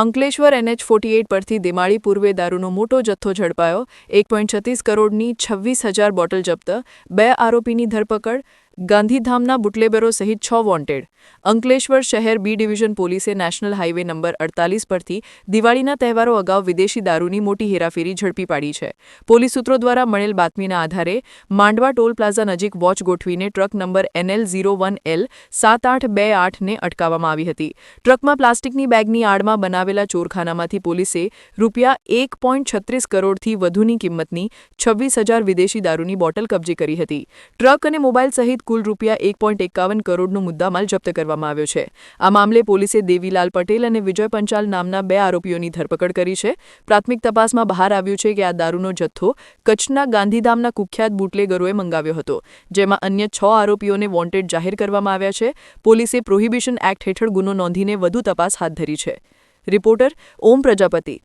Ankleshwar NH forty eight પરથી દિમાળી પૂર્વે દારૂનો મોટો જથ્થો ઝડપાયો. એક પોઈન્ટ છત્રીસ કરોડની છવ્વીસ હજાર બોટલ જપ્ત. બે આરોપીની ધરપકડ. ગાંધીધામના બુટલેબરો સહિત છ વોન્ટેડ. અંકલેશ્વર શહેર બી ડિવિઝન પોલીસે નેશનલ હાઇવે નંબર અડતાલીસ પરથી દિવાળીના તહેવારો અગાઉ વિદેશી દારૂની મોટી હેરાફેરી ઝડપી પાડી છે. પોલીસ સૂત્રો દ્વારા મળેલ બાતમીના આધારે માંડવા ટોલ પ્લાઝા નજીક વોચ ગોઠવીને truck number NL zero one L સાત આઠ બે આઠને અટકાવવામાં આવી હતી. ટ્રકમાં પ્લાસ્ટિકની બેગની આડમાં બનાવેલા ચોરખાનામાંથી પોલીસે રૂપિયા એક છત્રીસ કરોડથી વધુની કિંમતની છવ્વીસ હજાર વિદેશી દારૂની બોટલ કબજે કરી હતી. ટ્રક અને મોબાઈલ સહિત કુલ રૂપિયા એક એકાવન કરોડનો મુદ્દામાલ જપ્ત કરવામાં આવ્યો છે. આ મામલે પોલીસે દેવીલાલ પટેલ અને વિજય પંચાલ નામના બે આરોપીઓની ધરપકડ કરી છે. પ્રાથમિક તપાસમાં બહાર આવ્યું છે કે આ દારૂનો જથ્થો કચ્છના ગાંધીધામના કુખ્યાત બુટલેગરોએ મંગાવ્યો હતો, જેમાં અન્ય છ આરોપીઓને વોન્ટેડ જાહેર કરવામાં આવ્યા છે. પોલીસે પ્રોહિબિશન એક્ટ હેઠળ ગુનો નોંધીને વધુ તપાસ હાથ ધરી છે. રિપોર્ટર ઓમ પ્રજાપતિ.